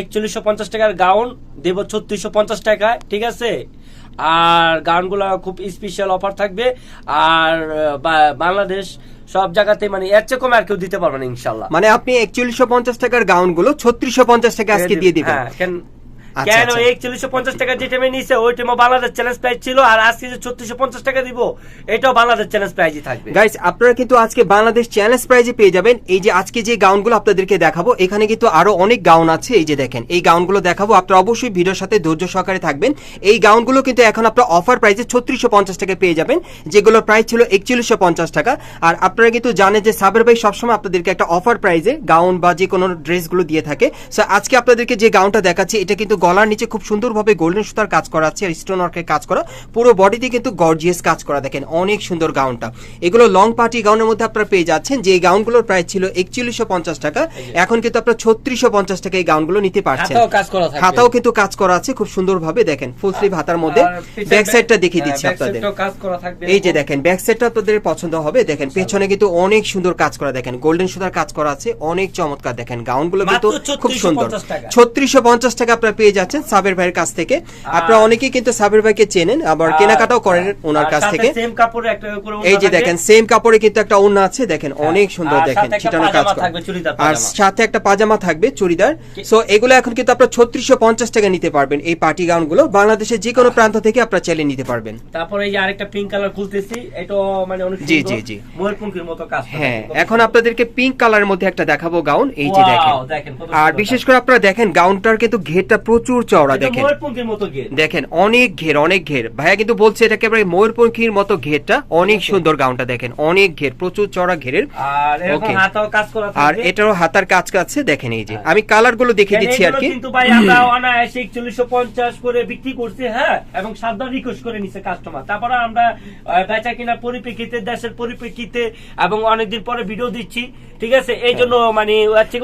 একচল্লিশশো পঞ্চাশ টাকার গাউন দেব ছত্রিশশো পঞ্চাশ টাকায় ঠিক আছে? আর গাউনগুলো খুব স্পেশাল অফার থাকবে। আর বাংলাদেশ সব জায়গাতে মানে এর চেয়ে কমে আর কেউ দিতে পারবে না ইনশাল্লাহ মানে আপনি একচল্লিশশো পঞ্চাশ টাকার গাউনগুলো ছত্রিশশো পঞ্চাশ টাকা আজকে দিয়ে দিবেন। হ্যাঁ, কেন- আচ্ছা, কেন আচ্ছা। একচল্লিশশো পঞ্চাশ টাকা যে নিছে ওই বাংলাদেশ চ্যালেঞ্জ প্রাইস ছিল আর আজকে যে ছত্রিশশো পঞ্চাশ টাকা দিব। এটাও বাংলাদেশ চ্যালেঞ্জ প্রাইজই থাকবে। গাইস আপনারা কিন্তু আজকে বাংলাদেশ চ্যালেঞ্জ প্রাইজে পেয়ে যাবেন। এই যে আজকে যে গাউনগুলো আপনাদেরকে দেখাবো এখানে কিন্তু আরও অনেক গাউন আছে। এই যে দেখেন এই গাউনগুলো দেখাবো। আপনারা অবশ্যই ভিডিওর সাথে ধৈর্য সহকারে থাকবেন। এই গাউনগুলো কিন্তু এখন আপনারা অফার প্রাইসে ছত্রিশশো পঞ্চাশ টাকা পেয়ে যাবেন যেগুলোর প্রাইস ছিল একচল্লিশশো পঞ্চাশ টাকা। আর আপনারা কিন্তু জানেন যে সাবের ভাই সবসময় আপনাদেরকে একটা অফার প্রাইসে গাউন বা যে কোনো ড্রেসগুলো দিয়ে থাকে। সো আজকে আপনাদেরকে যে গাউনটা দেখাচ্ছি এটা কিন্তু গলার নিচে খুব সুন্দরভাবে গোল্ডেন সুতার কাজ করা আছে আর স্টোন ওয়ার্কের কাজ করা। পুরো বডিতে কিন্তু গর্জিয়াস কাজ করা দেখেন অনেক সুন্দর গাউনটা এগুলো লং পার্টি গাউনের মধ্যে আপনারা পেয়ে যাচ্ছেন যে গাউনগুলোর প্রাইস ছিল একচল্লিশশো পঞ্চাশ টাকা এখন কিন্তু আপনারা ছত্রিশশো পঞ্চাশ টাকা এই গাউনগুলো নিতে পারছেন। হাতাও কিন্তু কাজ করা আছে খুব সুন্দরভাবে দেখেন ফুল স্লিভ হাতার মধ্যে। ব্যাক সাইডটা দেখিয়ে হ্যাঁ, দিচ্ছি আপনাদের। এই যে দেখেন ব্যাক সাইডটা আপনাদের পছন্দ হবে। দেখেন পেছনে কিন্তু অনেক সুন্দর কাজ করা দেখেন গোল্ডেন সুতার কাজ করা আছে অনেক চমৎকার দেখেন গাউনগুলো কিন্তু খুব সুন্দর। 3650 ছত্রিশশো পঞ্চাশ টাকা আপনারা পেয়ে যাচ্ছেন সাবের ভাইয়ের কাছ থেকে। আপনারা অনেকেই কিন্তু সাবের ভাইকে চেনেন আবার কেনাকাটাও করেন ওনার কাছ থেকে। এই যে দেখেন সেম কাপড়ে কিন্তু একটা ওড়না আছে দেখেন অনেক সুন্দর দেখেন ছিটানো কাজ করা। থাকবে, চুড়িদার আর সাথে একটা পাজামা থাকবে চুড়িদার। সো এগুলো এখন কিন্তু আপনারা ছত্রিশশো পঞ্চাশ টাকা নিতে পারবেন এই পার্টি গাউনগুলো বাংলাদেশের যে কোনো প্রান্ত থেকে আপনারা চাইলে নিতে পারবেন। তারপরে এই যে আরেকটা পিঙ্ক কালার খুলতেছি এটা মানে অনেক জি। জি, জি। ময়ূরপঙ্খীর মতো কাজ হ্যাঁ এখন আপনাদেরকে পিঙ্ক কালারের মধ্যে একটা দেখাবো গাউন এই যে দেখেন। দেখেন আর বিশেষ করে আপনারা দেখেন গাউনটার কিন্তু ঘেরটা প্রচুর চওড়া দেখেন। দেখেন অনেক ঘের অনেক ঘের। ভাইয়া কিন্তু বলছে এটা একেবারে ময়ূরপঙ্খীর মতো ঘেরটা? অনেক সুন্দর গাউনটা দেখেন অনেক ঘের প্রচুর চড়া ঘেরের। আর এটারও হাতার কাজ কাছে দেখেন এই যে। আমি কালারগুলো দেখিয়ে দিচ্ছি আর কি। কিন্তু ভাই আমরা অনায়াসে একচল্লিশশো পঞ্চাশ করে বিক্রি করছি হ্যাঁ এবং সাতবার রিকোয়েস্ট করে নিছে কাস্টমার তারপরে আমরা বেচা কিনা পরিপ্রেক্ষিতে দেশের পরিপ্রেক্ষিতে এবং অনেকদিন পরে ভিডিও দিচ্ছি ঠিক আছে? এই জন্য মানে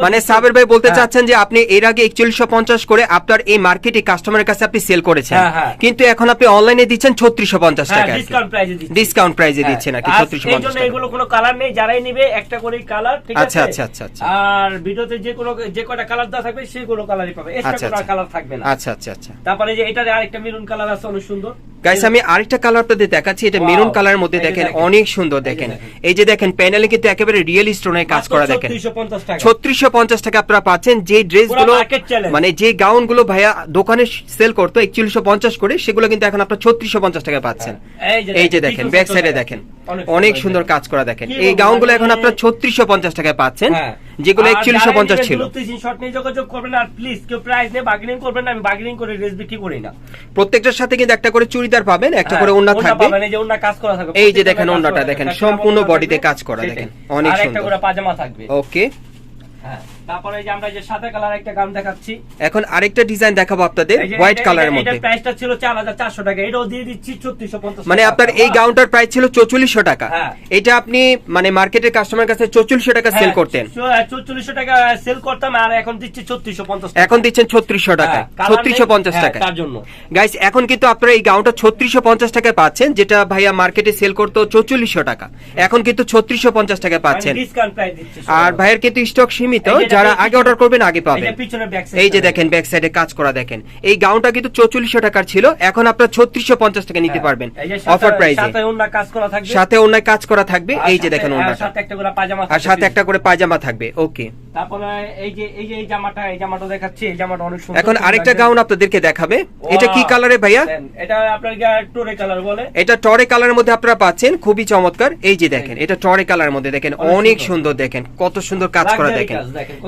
মানে সাবের ভাই বলতে হ্যাঁ। চাচ্ছেন যে আপনি এর আগে একচল্লিশশো পঞ্চাশ করে আপনার এই মার্কেটে কাস্টমারের কাছে আপনি সেল করেছেন। হ্যাঁ, হ্যাঁ। কিন্তু এখন আপনি অনলাইনে দিচ্ছেন ছত্রিশশো পঞ্চাশ হ্যাঁ, টাকা ডিসকাউন্ট প্রাইসে হ্যাঁ, দিচ্ছেন আর কি ছত্রিশশো পঞ্চাশ এগুলো কোনো কালার নেই যারাই নিবে একটা করে কালার ঠিক আচ্ছা, আছে? আচ্ছা, আচ্ছা, আচ্ছা। আর ভিডিওতে যে কোনো যে কয়টা কালার দেওয়া থাকবে সেগুলো কালারই পাবে। আচ্ছা, এক্সট্রা আচ্ছা। কালার থাকবে না। আচ্ছা আচ্ছা আচ্ছা। তারপরে যে এটার আরেকটা মেরুন কালার আছে অনেক সুন্দর। গাইস আমি আরেকটা কালার আপনাদের দেখাচ্ছি এটা মেরুন কালারের মধ্যে দেখেন। অনেক সুন্দর দেখেন। এই যে দেখেন প্যানেলে কিন্তু একেবারে রিয়েল স্টোনের কাজ করা দেখেন। ছত্রিশশো পঞ্চাশ টাকা। আপনারা পাচ্ছেন যে ড্রেসগুলো পুরো market challenge। মানে যে গাউনগুলো ভাইয়া দোকানে সেল করতো একচল্লিশশো পঞ্চাশ করে সেগুলো কিন্তু এখন আপনার ছত্রিশশো পঞ্চাশ টাকা পাচ্ছেন। এই যে দেখেন, ব্যাক সাইডে দেখেন। অনেক সুন্দর কাজ করা দেখেন। এই গাউনগুলো এখন আপনার ছত্রিশশো পঞ্চাশ টাকায় পাচ্ছেন। যেগুলো যারাই পঞ্চাশ ছিল। দ্রুত নিয়ে যোগাযোগ করবেন আর প্লিজ কেউ প্রাইস নিয়ে বার্গেনিং করবেন না আমি বার্গেনিং করে ড্রেস বিক্রি করি না। প্রত্যেকটার সাথে কিন্তু একটা করে চুড়িদার পাবেন একটা করে হ্যাঁ, ওন্না থাকবে। এই যে কাজ করা থাকবে এই যে দেখেন করা থাকবে। দেখেন, সম্পূর্ণ বডিতে কাজ করা দেখেন, অনেক আর একটা করে পাজামা থাকবে। ওকে হ্যাঁ। তারপরে যে আমরা যে সাদা কালার একটা গাউন দেখাচ্ছি। এখন আরেকটা ডিজাইন দেখাবো আপনাদের হোয়াইট কালারের মধ্যে। এটার প্রাইসটা ছিল চার হাজার চারশো টাকা এটাও দিয়ে দিচ্ছি ছত্রিশশো পঞ্চাশ মানে আপনার এই গাউনটার প্রাইস ছিল চৌচল্লিশশো টাকা। এটা আপনি মানে মার্কেটের কাস্টমার কাছে চৌচল্লিশশো টাকা সেল করতেন। চৌচল্লিশশো টাকা সেল করতাম আর এখন দিচ্ছি ছত্রিশশো পঞ্চাশ এখন দিচ্ছেন ছত্রিশশো টাকা কালার ছত্রিশশো নেই, পঞ্চাশ টাকা তার জন্য। গাইস এখন কিন্তু আপনারা এই গাউনটা ছত্রিশশো পঞ্চাশ টাকায় পাচ্ছেন যেটা ভাইয়া মার্কেটে সেল করতো চৌচল্লিশশো টাকা। এখন কিন্তু ছত্রিশশো পঞ্চাশ টাকায় পাচ্ছেন। আর ভাইয়ের কিন্তু স্টক সীমিত যারা আগে অর্ডার করবেন আগে পাবেন। এই যে দেখেন ব্যাক সাইডে কাজ করা দেখেন। এই গাউনটা কিন্তু চৌচল্লিশশো টাকার ছিল এখন আপনার ছত্রিশশো পঞ্চাশ টাকা নিতে পারবেন অফার প্রাইসে সাথে ওন্না কাজ করা থাকবে। সাথে অন্যায় কাজ করা থাকবে। এই যে দেখেন ওনাটা সাথে একটা করে পাজামা আর সাথে একটা করে পায়জামা থাকবে। ওকে। তারপরে এই যে এই যে এই জামাটা এই জামাটা দেখাচ্ছি। এই জামাটা অনেক সুন্দর এখন আরেকটা গাউন আপনাদেরকে দেখাবে। এটা কি! কালারে ভাইয়া? এটা টোরে কালার বলে। এটা টরে কালারের মধ্যে আপনারা পাচ্ছেন। খুবই চমৎকার। এই যে দেখেন এটা টরে কালারের মধ্যে দেখেন। অনেক সুন্দর। দেখেন। কত সুন্দর কাজ করা দেখেন।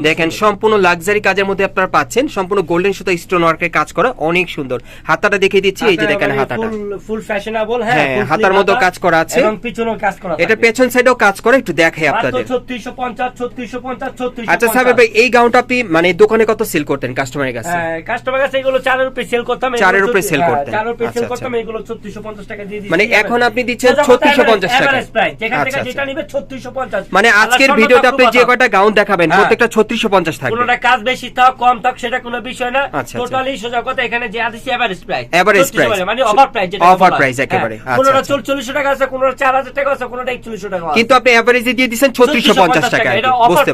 দেখেন। সম্পূর্ণ লাক্সারি কাজের মধ্যে আপনারা পাচ্ছেন সম্পূর্ণ গোল্ডেন সুতা স্টোন ওয়ার্কের কাজ করা অনেক সুন্দর হাতাটা দেখিয়ে দিচ্ছি এই যে দেখেন হাতাটা ফুল ফ্যাশনেবল হ্যাঁ হ্যাঁ, হাতার মতো কাজ করা আছে। এবং পিছনেও কাজ করা এটা পেছন সাইডেও কাজ করে একটু দেখাই আপনাদের ছত্রিশশো পঞ্চাশ ছত্রিশশো পঞ্চাশ ছত্রিশশো আচ্ছা সাহেব ভাই এই গাউনটা আপনি মানে দোকানে কত সেল করতেন কাস্টমারের কাছে কাস্টমার কাছে এগুলো চারের উপরে সেল করতাম এগুলো চারের উপরে চোদ্দ- sell হ্যাঁ, করতেন। উপরে আচ্ছা, সেল আচ্ছা। করতাম এগুলো ছত্রিশশো পঞ্চাশ টাকা দিয়ে দিচ্ছি মানে এখন আপনি দিচ্ছেন 3650 টাকা। প্রাইস যেখান থেকে আচ্ছা, যেটা আচ্ছা। নিবে ছত্রিশশো পঞ্চাশ মানে আজকের ভিডিওতে আপনি যে কয়টা গাউন দেখাবেন হ্যাঁ। প্রত্যেকটা ছত্রিশ পঞ্চাশ থাকবে। কোনোটা কাজ বেশি থাক কম থাক সেটা কোনো বিষয় না। টোটালি সোজা কথা এখানে যে আদিছি এভারেজ প্রাইস Average price। মানে ওভার প্রাইস যেটা Offer price একেবারে। কোনোটা। চল্লিশশো টাকা আছে কোনোটা চার হাজার টাকা আছে কোনোটা একচল্লিশশো টাকা কিন্তু আপনি দিয়ে দিচ্ছেন ছত্রিশশো পঞ্চাশ টাকা। এটা বুঝতে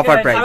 অফার প্রাইস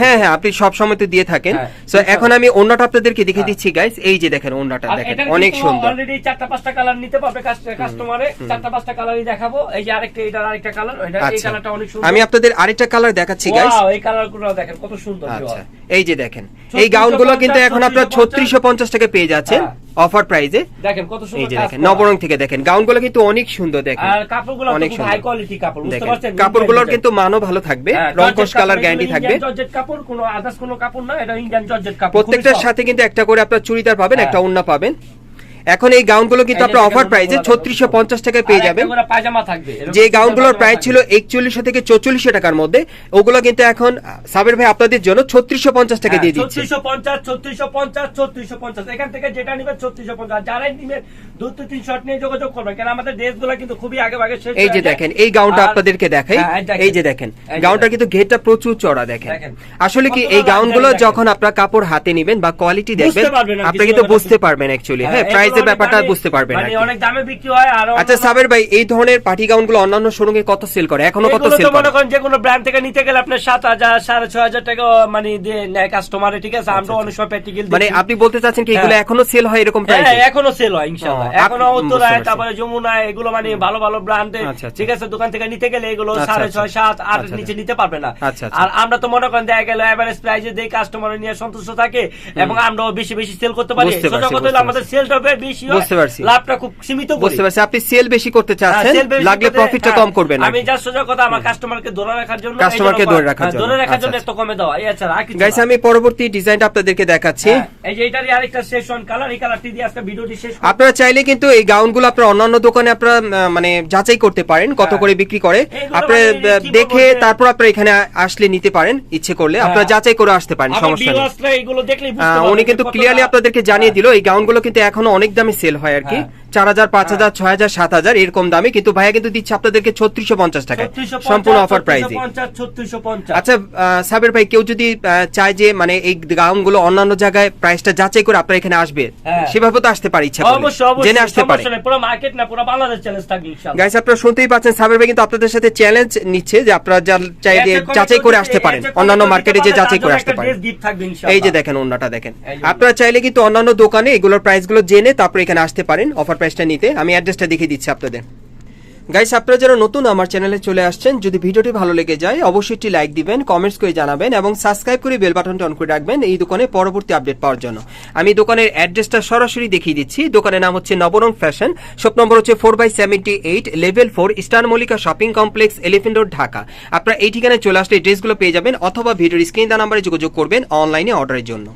হ্যাঁ হ্যাঁ আপনি সব সময় তো দিয়ে থাকেন। হ্যাঁ, সো এখন আমি অন্যটা আপনাদেরকে দেখে দিচ্ছি গাইস এই যে দেখেন অন্যটা দেখেন অনেক সুন্দর। অলরেডি চারটা পাঁচটা কালার নিতে পারবে কাস্টমারে চারটা পাঁচটা কালারই দেখাবো। এই যে আরেকটা এটার আরেকটা কালার এটা এই আচ্ছা। কালারটা অনেক সুন্দর। আমি আপনাদের আরেকটা কালার দেখাচ্ছি গাইস এই কালারগুলো দেখেন কত সুন্দর আচ্ছা এই যে দেখেন এই গাউনগুলো কিন্তু এখন আপনার ছত্রিশশো পঞ্চাশ। টাকা পেয়ে যাচ্ছেন হ্যাঁ। অফার প্রাইজে দেখেন কত এই যে দেখেন নবরং থেকে দেখেন গাউনগুলো কিন্তু অনেক সুন্দর দেখেন। আর কাপড়গুলো অনেক হাই কোয়ালিটি কাপড় বুঝতে পারছেন? কাপড়গুলোর কিন্তু মানও ভালো থাকবে হ্যাঁ, রংকশ কালার গ্যারান্টি থাকবে। জর্জেট কাপড় কোনো আদার্স কোনো কাপড় না এটা ইন্ডিয়ান জর্জেট কাপড় প্রত্যেকটার সাথে কিন্তু একটা করে আপনার চুড়িদার পাবেন হ্যাঁ। একটা ওন্না পাবেন। এখন এই গাউনগুলো কিন্তু আপনার অফার প্রাইসে ছত্রিশশো পঞ্চাশ টাকায় পেয়ে যাবেন। পায়জামা থাকবে। যে গাউনগুলোর প্রাইস ছিল একচল্লিশশো থেকে চৌচল্লিশশো টাকার মধ্যে ওগুলো কিন্তু এখন সাবের ভাই আপনাদের জন্য ছত্রিশশো পঞ্চাশ টাকা দিয়ে দিচ্ছে। ছত্রিশশো পঞ্চাশ ছত্রিশশো পঞ্চাশ ছত্রিশশো পঞ্চাশ। এখান থেকে যেটা ছত্রিশশো পঞ্চাশ। যারাই দু তিন শট নিয়ে যোগাযোগ আমাদের ড্রেসগুলো কিন্তু খুবই আগে আগে শেষ এই যে দেখেন এই গাউনটা আপনাদেরকে দেখাই। হ্যাঁ, এই যে দেখেন গাউনটা কিন্তু ঘেরটা প্রচুর চড়া দেখেন। আসলে কি এই গাউনগুলো যখন আপনার কাপড় হাতে নেবেন বা কোয়ালিটি দেখবেন আপনি কিন্তু বুঝতে পারবেন অ্যাকচুয়ালি হ্যাঁ, হ্যাঁ এগুলো অনেক ব্যাপারটা বুঝতে পারবেন মানে অনেক দামে বিক্রি হয় আর আচ্ছা সাবের ভাই এই ধরনের পার্টি গাউনগুলো অন্যান্য শোরুমে কত সেল করে? এখনও কত সেল করে মনে করেন যে কোনো ব্র্যান্ড থেকে নিতে গেলে আপনার সাত হাজার সাড়ে ছয় হাজার টাকা মানে দিয়ে নেয় কাস্টমারে ঠিক আছে? আমরা অনেক সময় প্র্যাকটিক্যাল মানে আপনি বলতে চাচ্ছেন কি এগুলো হ্যাঁ। এখনও সেল হয় এরকম হ্যাঁ এখনও সেল হয় ইনশাআল্লাহ। এখনও বুঝতে উত্তরায় তারপরে যমুনায় এগুলো মানে ভালো ভালো ব্র্যান্ডে আচ্ছা, আচ্ছা। ঠিক আছে? দোকান থেকে নিতে গেলে এগুলো আচ্ছা, সাড়ে আচ্ছা। ছয় সাত আট আচ্ছা, নিচে আচ্ছা। নিতে পারবে না। আচ্ছা, আচ্ছা। আর আমরা তো মনে করেন দেখা গেল এভারেজ প্রাইজে দিয়ে কাস্টমার নিয়ে সন্তুষ্ট থাকে এবং আমরাও বেশি বেশি সেল করতে পারি। বুঝতে পারছি, কথা হলো আমাদের। সেলটা বেশি হয়। লাভটা খুব সীমিত বুঝতে পারছি আপনি সেল বেশি করতে হ্যাঁ, চাচ্ছেন লাগলে প্রফিটটা হ্যাঁ, কম করবেন আমি যা সোজা কথা আমার কাস্টমারকে ধরে রাখার জন্য কাস্টমারকে ধরে রাখার হ্যাঁ, জন্য। ধরে রাখার আচ্ছা, জন্য আচ্ছা। এত কমে এছাড়া আর কিছু গাইস আমি পরবর্তী ডিজাইনটা আপনাদেরকে দেখাচ্ছি এই যে এটারই আরেকটা সেশন কালার এই কালারটি দিয়ে আজকে ভিডিওটি শেষ আপনারা চাইলে কিন্তু এই গাউনগুলো আপনার অন্যান্য দোকানে আপনারা মানে যাচাই করতে পারেন কত। করে বিক্রি করে আপনারা দেখে তারপর আপনারা এখানে আসলে নিতে পারেন ইচ্ছে করলে আপনারা। যাচাই করে আসতে পারেন সমস্যা নেই উনি কিন্তু ক্লিয়ারলি আপনাদেরকে জানিয়ে। দিল এই গাউনগুলো কিন্তু এখনও অনেক দামে সেল হয় আর কি হ্যাঁ। চার হাজার পাঁচ হাজার ছয় হাজার সাত হাজার এরকম দামে। কিন্তু ভাইয়া কিন্তু দিচ্ছে আপনাদেরকে ছত্রিশশো পঞ্চাশ টাকায়। সম্পূর্ণ অফার প্রাইসে 3650, 3650 আচ্ছা সাবের ভাই কেউ যদি চায় যে মানে এই গাউনগুলো অন্যান্য জায়গায় প্রাইসটা যাচাই করে আপনার এখানে আসবে হ্যাঁ। সেভাবে তো আসতে পারে ইচ্ছা জেনে আসতে পারে। পুরো মার্কেট না পুরো বাংলাদেশ চ্যালেঞ্জ থাকবে গাইস আপনারা শুনতেই পাচ্ছেন সাবের ভাই কিন্তু আপনাদের সাথে চ্যালেঞ্জ নিচ্ছে যে আপনারা যা- কমে যাচাই করে আসতে পারেন অন্যান্য মার্কেটে যে যাচাই করে আসতে পারেন। এই যে দেখেন অন্যটা দেখেন। আপনারা চাইলে কিন্তু অন্যান্য দোকানে এগুলোর প্রাইসগুলো জেনে তারপরে এখানে আসতে পারেন অফার প্রাইসটা নিতে, আমি অ্যাড্রেসটা দেখিয়ে দিচ্ছি আপনাদের। গাইস আপনারা যারা নতুন আমার চ্যানেলে চলে আসছেন, যদি ভিডিওটি ভালো লেগে যায়, অবশ্যই একটি লাইক দিবেন কমেন্টস করে জানাবেন, এবং সাবস্ক্রাইব করে বেল বাটনটা অন করে রাখবেন এই দোকানে পরবর্তী আপডেট পাওয়ার জন্য। আমি দোকানের অ্যাড্রেসটা সরাসরি দেখিয়ে দিচ্ছি। দোকানের নাম হচ্ছে নবরং ফ্যাশন শপ নম্বর হচ্ছে four by seventy eight level four star Mallika shopping complex Elephant Road Dhaka আপনারা এই ঠিকানায় চলে আসলে ড্রেসগুলো পেয়ে যাবেন, অথবা ভিডিওর স্ক্রিন দা নাম্বারে যোগাযোগ করবেন অনলাইনে অর্ডারের জন্য।